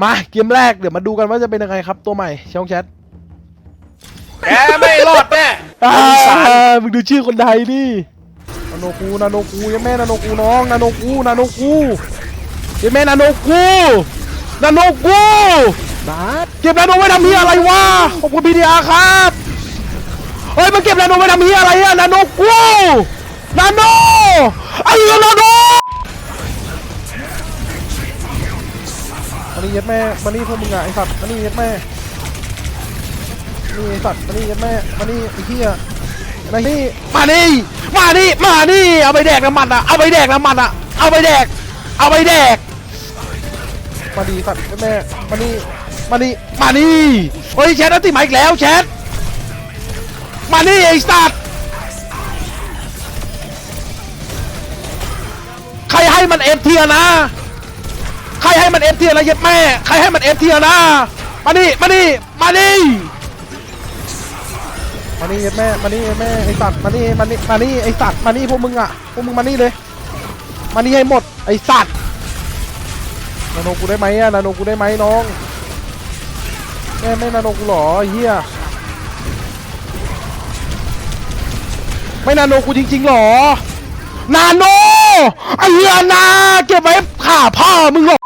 มาเกมแรกเดี๋ยวมาดูกันว่าจะเป็นยังไงครับตัวใหม่ช่องแชทแกไม่รอดแน่อ่าอีสานมึงดูชื่อคนไทยดินาโนกูนาโนกูยังแม่นาโนกูน้องนาโนกูนาโนกูยังแม่นาโนกูนาโนกูนัดเก็บนาโนไว้ทำเฮียอะไรวะขอบคุณพีดีอาร์ครับเฮ้ยมันเก็บนาโนไว้ทำเฮียอะไรอะนาโนกูนาโนไอ้เหี้ยนาโน นี่ย็ดแม่มานี่พวกมึงอะไอ้สัตว์มานี่ย็ดแม่นี่ไอ้สัตว์มานี่ยัดแม่มานี่ไอ้เหี้ยมานี่มานี่มานี่มานี่เอาไปแดกน้ำมันอะเอาไปแดกน้ำมันอะเอาไปแดก เอาไปแดกมาดีสัตว์แม่มานี่มานี่มานี่โอ้ยแชทนัติมาอีกแล้วแชทมานี่ไอ้สัตว์ใครให้มันเอฟเทียนะ ใครให้มันเอฟเทียนะยัดแม่ใครให้มันเอฟเทียนะมานี่มานี่มานี่มานี่แม่มานี่แม่ไอสัตว์มานี่มานี่มานี่ไอสัตว์มานี่พวกมึงอะพวกมึงมานี่เลย มานี่ให้หมดไอสัตว์นาโนกูได้ไหมอะนาโนกูได้ไหมน้องแม่ไม่นาโนกูหรอเฮียไม่นาโนกูจริงๆหรอ นาโนไอ้เฮียนาเก็บไว้ข่าพ่อมึงหรอ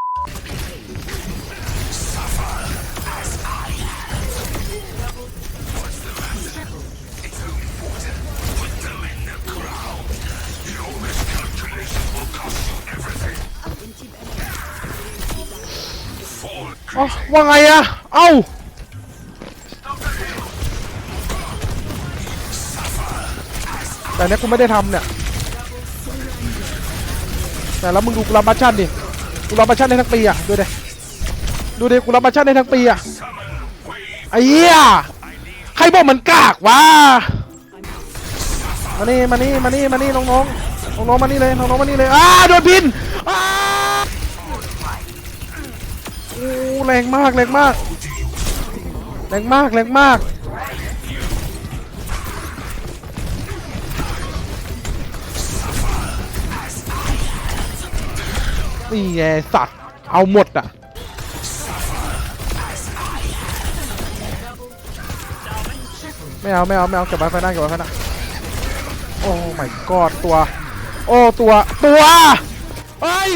อ๋อว่าไงอะเอ้าแต่เนี้ยกูไม่ได้ทำเนี่ย แต่แล้วมึงดูกูรับบัชชั่นดิ กูรับบัชชั่นได้ทั้งปีอะดูดิ ดูดิ กูรับบัชชั่นได้ทั้งปีอะไอ้เหี้ย ใครบอกมันกากวะ มานี่ มานี่ มานี่ มานี่ น้องๆ น้องๆ มานี่เลย น้องๆ มานี่เลย อ้าโดนพินอ้า โอ้แรงมากแรงมาก แรงมากแรงมากนี่ไงสัตว์เอาหมดอะไม่เอาไม่เอาไม่เอาเก็บไว้ไฟหน้าเก็บไว้ไฟหน้าโอ้ my god ตัว โอ้ตัวตัวเฮ้ย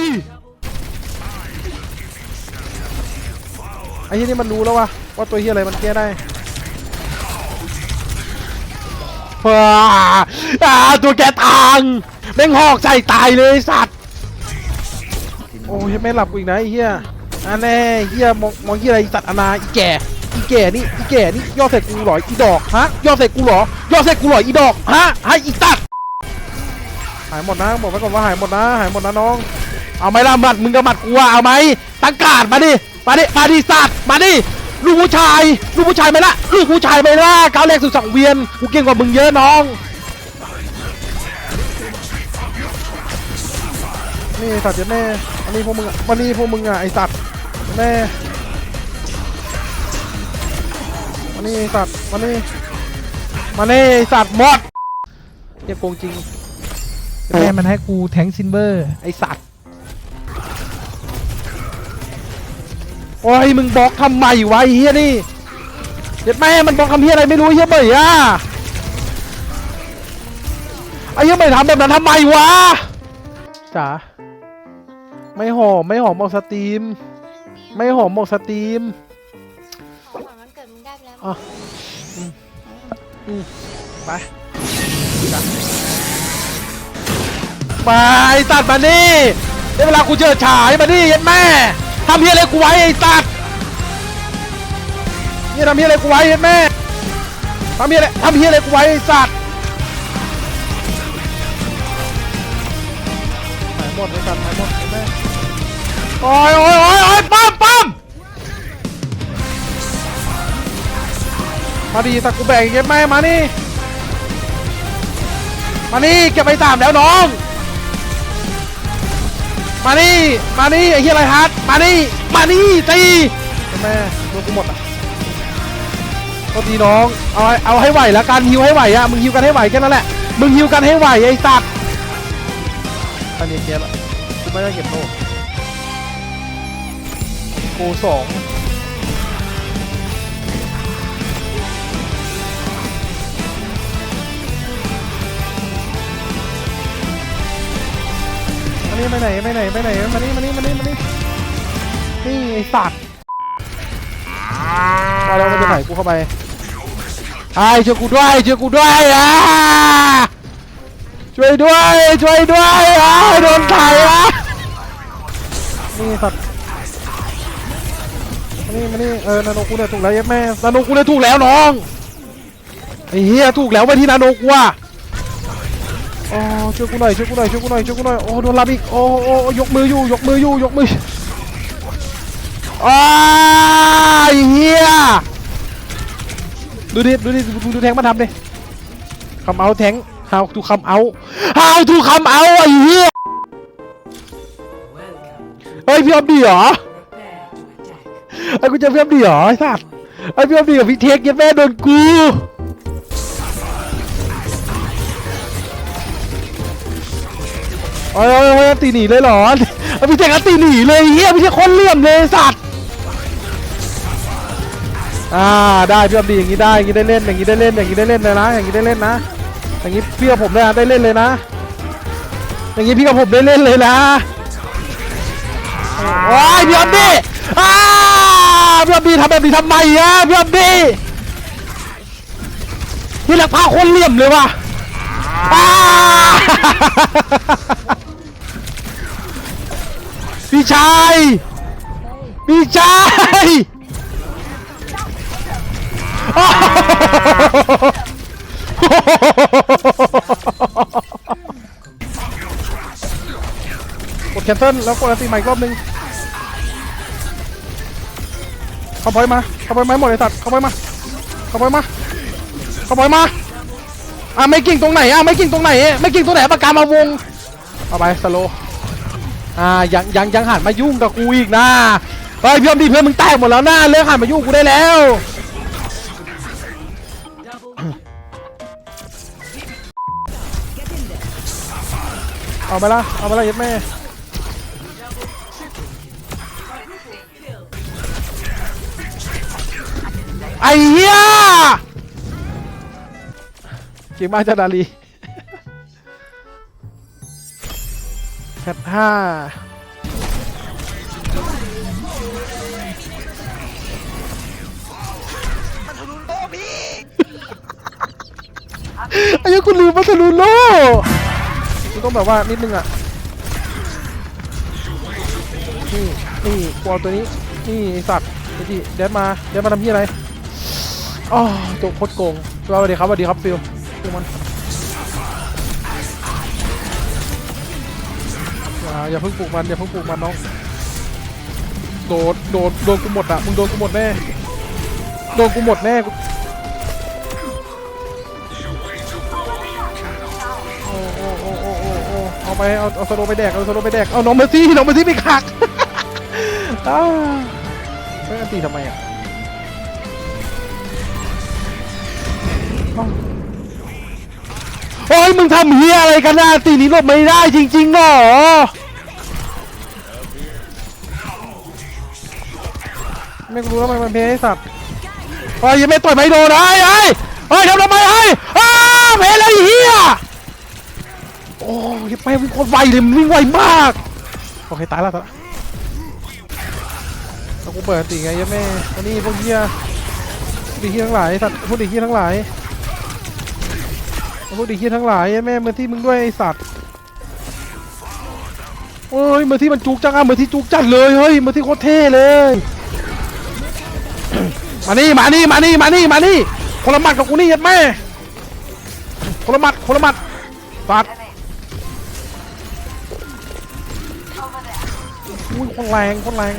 ไอ้ที่นี่มันรู้แล้ววะว่าตัวเฮียอะไรมันแก้ได้ว้าอ่าตัวแกตางแม่งหอกใส่ตายเลยไอ้สัตว์โอ้ยไม่หลับกูอีกนะไอ้เฮียอันแน่เฮียมองมองเฮียอะไรไอ้สัตว์อนาอีแก่อีแก่นี่อีแก่นี่ย่อใส่กูเหรออีดอกฮะย่อใส่กูเหรอย่อใส่กูเหรออีดอกฮะให้อีตัดหายหมดนะบอกไว้ก่อนว่าหายหมดนะหายหมดนะน้อง เอาไหมล่ะหมัดมึงกับหมัดกูอะเอาไหมตั้งการดมาดิ มาดิมาดิสัตว์มาดิลูกผู้ชายลูกผู้ชายไหมล่ะลูกผู้ชายไหมล่ะก้าวแรกสู่สังเวียนกูเก่งกว่ามึงเยอะน้องนี่สัตว์เจ็ดแม่อันนี้พวกมึงอะวันนี้พวกมึงอะไอสัตว์แม่มานี่ไอ้สัตว์มานี่มานี่ไอสัตว์หมดเฮียโกงจริง แม่มันให้กูแทงซินเบอร์ ไอสัตว์ โอ้ยมึงบล็อกทำไมวะไอ้เฮียนี่เด็ดแม่มันบล็อกทำเฮียอะไรไม่รู้เฮียเบย์อะไอ้เฮียเบย์ทำแบบนั้นทำไมวะจ๋าไม่หอมไม่หอมออกสตรีม ไม่หอมออกสตรีมของวันเกิดมึงได้ไปแล้วอะไปจ้ะไปตัดมานี่ได้เวลากูเจอฉายมานี่ยันแม่ ทำเฮียอะไรกูไว้ไอ้สัตัดนี่ทำเฮียอะไรกูไว้ยันแม่ทำเฮียอะไรทำเฮียอะไรกูไว้ไอ้สัตว์หายหมดไอ้สัตว์หายหมดยันแม่โอ้ยโอ้ยโอ้ยโอ้ยปั๊มปั๊มมาดีสักกูแบ่งยันแม่มานี่มานี่เก็บไปสามแล้วน้อง มานี่มานี่ไอ้เฮียไรฮาร์ดมานี่มานี่ตีแม่โดนกูหมดอะก็ดีน้องเอาเอาให้ไหวแล้วการฮิวให้ไหวอะมึงฮิวกันให้ไหวแค่นั้นแหละมึงฮิวกันให้ไหวไอ้สัตว์ตอนนี้เกมละกูไม่ได้เก็บโลกสอง ไปไหนไปไหนไปไหนมานี่มานี่มานี่มานี่นี่ไอ้สัตว์มาแล้วมันจะไหนกูเข้าไปไอ้ช่วยกูด้วยช่วยกูด้วยอะช่วยด้วยช่วยด้วยอะโดนไถ่อะนี่สัตว์มานี่มานี่เออนาโนกูเนี่ยถูกแล้วเย็บแม่นาโนกูเนี่ยถูกแล้วน้องไอ้เหี้ยถูกแล้วไปที่นาโนกูอะ โอ้ช่วยกูหน่อยช่วยกูหน่อยช่วยกูหน่อยช่วยกูหน่อยโอ้โดนรับอีกโอ้โอ้ยกมืออยู่ยกมืออยู่ยกมืออ้ายเหี้ยดูดิดูดิดูแทงมาทำดิคำเอาแทง how to คำเอา how to คำเอาไอ้เหี้ยเฮ้ยพี่ออมดีเหรอไอ้กูจะพี่ออมดีเหรอไอ้สัตว์ไอ้พี่ออมดีกับพี่เทคเยัดแม่โดนกู โอ้ยโอ้ยโอ้ยตีหนีเลยเหรออ้พี่เทก็ตีหนีเลยเฮียพี่เทคคนเหลี่ยมเลยสัตว์อ่าได้พี่อมดีอย่างนี้ได้อย่างนี้ได้เล่นอย่างนี้ได้เล่นอย่างนี้ได้เล่นเลยนะ อย่างนี้ได้เล่นนะ อย่างนี้พี่กับผมได้ได้เล่นเลยนะ อย่างนี้พี่กับผมได้เล่นเลยนะโอ้ยพี่อมดีอ้าพี่อมดีทำแบบนี้ทำไมอะพี่อมดีนี่หลักพาคนเหลี่ยมเลยว่ะ พี่ชายพี่ชายกดแคนเซิลแล้วกดอันตีใหม่อีกรอบนึงเข้าพอยมาเข้าพอยมาให้หมดเลยสัตว์เข้าพอยมาเข้าพอยมาเข้าพอยมา อะไม่กิ่งตรงไหนอะไม่กิ่งตรงไหน ไม่กิ่งตรงไหนปากกามาวงเอาไปสโลอ่ายังยังยังหันมายุ่งกับกูอีกนะเฮ้ยพี่อมดีเพื่อนมึงแตกหมดแล้วนะเลิกหันมายุ่งกูได้แล้วเอาไปละเอาไปละยัดแม่ไอ้เหี้ย ก่งมากจ้าดาลีแคทห้าไอ้เหี้ยังคุณลืมมาทะลุโลคุณต้องแบบว่านิดนึงอะ นี่ นี่กวาตัวนี้ นี่ไอ้สัตว์ไอ้ที่เดนมา เดนมาทำที่อะไรอ๋อตัวโคตรโกงสวัสดีครับสวัสดีครับฟิล ฟิลมันอย่าอย่าเพิ่งปลูกมันอย่าเพิ่งปลูกมันน้องโดนโดนโดนกูหมดอะมึงโดนกูหมดแน่โดนกูหมดแน่โอ้โอ้โอ้โอ้โอ้โอ้เอาไปเอาเอาสโลไปแดกเอาสโลไปแดกเอาน้องเมอร์ซี่น้องเมอร์ซี่ไปขักอ้าวไม่อันตีทำไมอะ โอ้ยมึงทำเฮียอะไรกันนะตีนี้หลบไม่ได้จริงๆหรอไม่รู้แล้วมันมันเพลไอ้สัตว์โอ้ยยังไม่ต่อยไม่โดนไอ้ไอ้ไอ้ยทำทำไมไอ้อ้าเพลอะไรเฮียโอ้ยไปวิ่งโคตรไวเลยมันวิ่งไวมากโอเคตายแล้วตายแล้วแล้วกูเปิดตีไงยัแม่อันนี้พวกเฮียพวกเฮียทั้งหลายไอ้สัตว์พวกเฮียทั้งหลาย พวกเด็กเฮียทั้งหลายแม่เมื่อที่มึงด้วยไอสัตว์โอ้ยเมื่อที่มันจุกจังอะเมื่อที่จุกจัดเลยเฮ้ยเมื่อที่โคตรเท่เลยมานี่มานี่มานี่มานี่มานี่คนละหมัดกับกูนี่ยัดแม่คนละหมัดคนละหมัดสัตว์อุ้ยคนแรงคนแรง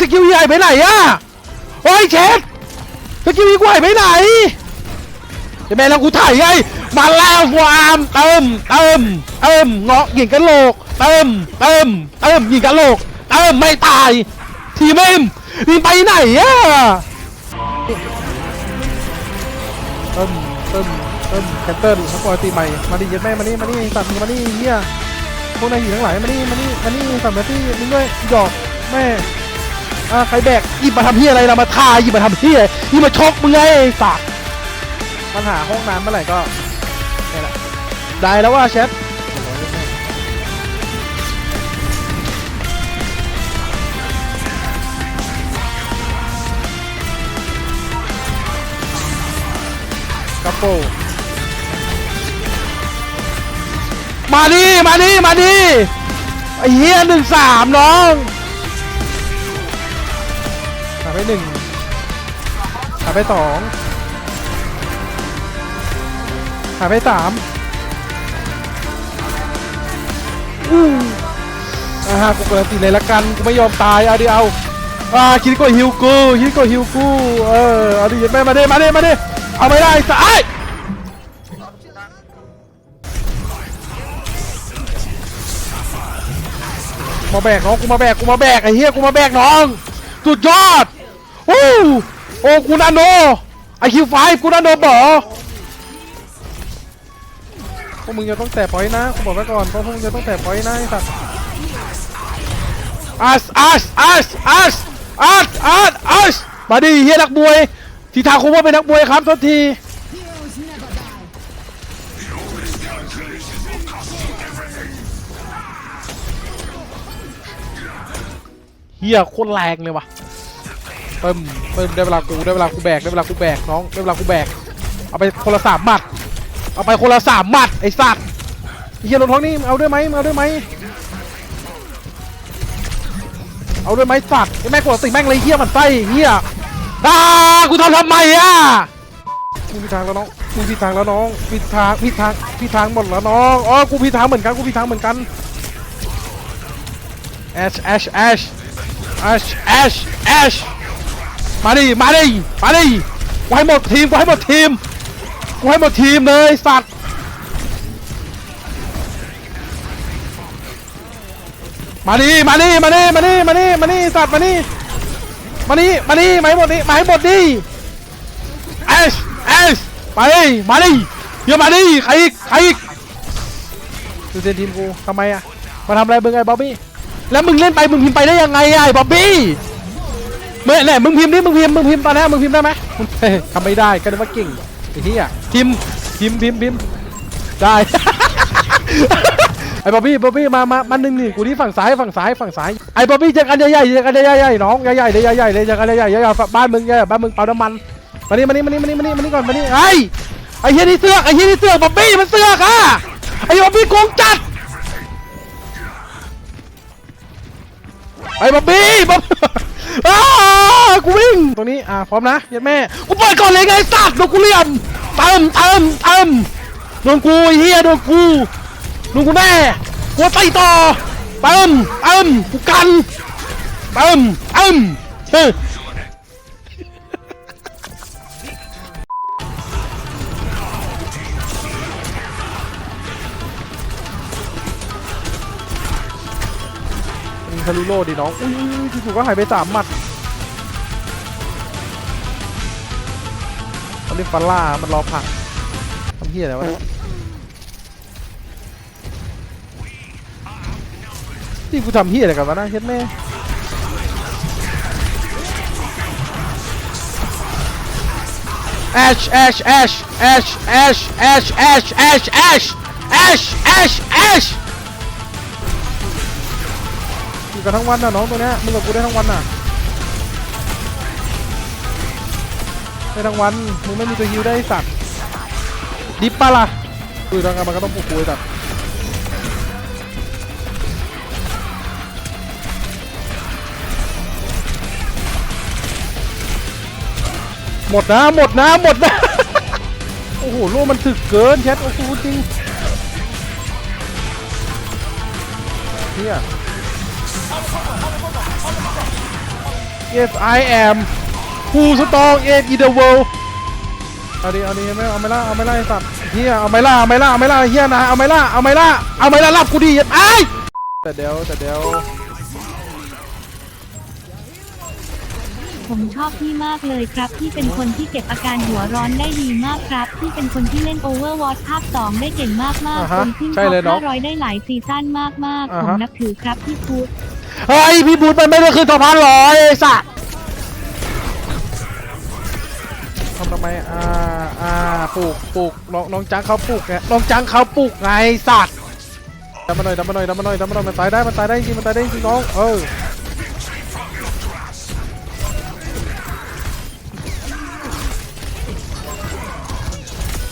สกิลใหญ่ไปไหนอะโอ้ยเชฟสกิลใหญ่ไปไหนเดี๋ยวแม่แล้วกูถ่ายไงมาแล้วฟามเติมเติมเติมเงาะยิงกันโลกเติมเติมเติมยิงกันโลกเติมไม่ตาย ทีมเอ็มทีมไปไหนอะเติมเติมเอิ่มแคนเซิลทั้งปกติใหม่มาดิเย็ดแม่มานี่มานี่สัตว์มานี่เฮียพวกนายหินทั้งหลายมานี่มานี่มานี่สัตว์มาที่มึงด้วยอีดอกแม่ อ่าใครแบกหยิบมาทำเฮียอะไรเรามาทาหยิบมาทำเฮียหยิบมาชกมึงไงไอ้สัตว์ปัญหาห้องน้ำเมื่อไหร่ก็นี่แหละได้แล้วว่าแชทกัปโปมาดิมาดิมาดิไอ้เฮียหนึ่งสามน้อง หาไปหนึ่งหาไปสองหาไปสามอู้อ่าฮะกูเปิดตีเลยละกันกูไม่ยอมตายเอาดิเอาอ่าคิดก็ฮิวกูคิดก็ฮิวกูเออเอาดิแม่มาเดิมาเดิมาเดิเอาไม่ได้สายมาแบกน้องกูมาแบกกูมาแบกไอ้เหี้ยกูมาแบกน้องสุดยอด โอ้โอ้กูนาโนไอคิวไฟกูนาโนบอพวกมึงจะต้องแตะปอยนะกูบอกไว้ก่อนเพราะพวกมึงจะต้องแตะปอยนะไอ้สัตว์อัสอัสอัสอัสอัสอัสอัสมาดิเฮียนักมวยทีทาคุว่าเป็นนักมวยครับทุกทีเฮียโคตรแรงเลยว่ะ เติมเติมได้เวลากูได้เวลากูแบกได้เวลากูแบกน้องได้เวลากูแบกเอาไปคนละสามหมัดเอาไปคนละสามหมัดไอ้สัตว์เฮียรถท้องนี่เอาด้วยไหมเอาด้วยไหมเอาด้วยไหมสัตว์ไอ้แม่งกดติแม่งเลยเฮียมันไส้เฮียด่ากูทำทำไมอะกูผิดทางแล้วน้องกูผิดทางแล้วน้องผิดทางผิดทางผิดทางหมดแล้วน้องอ๋อกูผิดทางเหมือนกันกูผิดทางเหมือนกันแอชแอชแอชแอชแอชแอช มาดิ มาดิ มาดิกูให้หมดทีมกูให้หมดทีมกูให้หมดทีมเลยสัตว์มาดิ มาดิ มาดิ มาดิ มาดิ มาดิสัตว์มาดิมาดิมาดิมาให้หมดดิมาให้หมดดิแอชแอชไปดิ มาดิเดี๋ยวมาดิใครอีกใครอีกดูเซนทีมกูทำไมอะมาทำอะไรมึงไอ้บ๊อบบี้ แล้วมึงเล่นไปมึงพิมพ์ไปได้ยังไงไอ้บ๊อบบี้ เมื่อไหนมึงพิมพ์ดิมึงพิมพ์มึงพิมพ์ตอนนี้มึงพิมพ์ได้ไหมเฮ้ยทำไม่ได้ก็นึกว่าเก่งไอ้ที่อะพิมพ์พิมพ์พิมพ์พิมพ์ได้ไอ้บ๊อบบี้บ๊อบบี้มามามาหนึ่งหนึ่งกูที่ฝั่งซ้ายฝั่งซ้ายฝั่งซ้ายไอ้บ๊อบบี้เจอกันใหญ่ๆเจอกันใหญ่ๆน้องใหญ่ๆเลยใหญ่ๆเลยเจอกันใหญ่ๆใหญ่บ้านมึงใหญ่บ้านมึงเปาน้ำมันมานี่มานี่มานี่มานี่มานี่มานี่ก่อนมานี่ไอ้ไอ้เฮียนี่เสือกไอ้เฮียนี่เสือกบ๊อบบี้มันเสือกอะไอ้บ๊อบบี้โกงจัดไอ้บ๊อบบี้บ๊อบ กูวิ่งตรงนี้อ่าพร้อมนะยัดแม่กูเปิดก่อนเลยไงสัตว์โดนกูเลี่ยมเติมเติมเติมโดนกูเฮียโดนกูโดนกูแน่กูไต่ต่อเติมเติมกูกันเติมเติมเฮ้ยคารุโร่ดิน้อง อุ้ยจู่ๆก็หายไปสามหมัด เขาเรียกฟัลล่ามันรอผักทำเฮียอะไรวะนี่กูทำเฮียอะไรกันวะนะเฮ็ดแม่แอชแอชแอชแอชแอชแอชแอชแอชแอชแอชแอชแอชอยู่กันทั้งวันนะน้องตัวเนี้ยมึงกับกูได้ทั้งวันน่ะ ได้ทั้งวันมึงไม่มีตัวฮิวได้สัตว์ดิปปะล่ะคุยทางกันมันก็ต้องพูดคุยแต่หมดนะหมดนะหมดนะ โอ้โหโลมันถึกเกินแชทโอ้โหจริงเฮีย Yes I am who strong in in the world เอาดิเอาดิไม่เอาไม่ล่าเอาไม่ล่าไอ้สัตว์เฮียเอาไม่ล่าเอาไม่ล่าเอาไม่ล่าเฮียนะเอาไม่ล่าเอาไม่ล่าเอาไม่ล่ารับกูดิไอ้ายแต่เดี๋ยวแต่เดี๋ยวผมชอบพี่มากเลยครับ พี่เป็นคนที่เก็บอาการหัวร้อนได้ดีมากครับ พี่เป็นคนที่เล่น Overwatch ภาค2ได้เก่งมากอ่าๆฮะคนขึ้นใช่ท็อเลยปน้อง500ได้หลายซีซั่นมากอ่าๆผมฮะนับถือครับพี่พุทธเฮ้ยพี่บูธมันไม่ได้ขึ้นสะพานลอยไอ้สัตว์ ทำทำไมอ่าอ่าปลูกปลูกน้องน้องจังเขาปลูกไงน้องจังเขาปลูกไงสัตว์ดับมาหน่อยดับมาหน่อยดับมาหน่อยดับมาหน่อยมันตายได้มันตายได้จริงมันตายได้จริงน้องเออ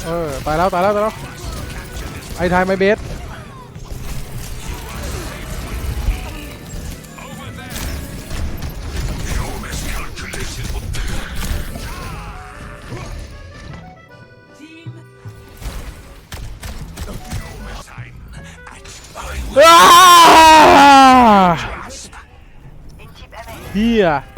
เออตายแล้วตายแล้วตายแล้วไอ้ทายไม่เบส อ้าเฮีย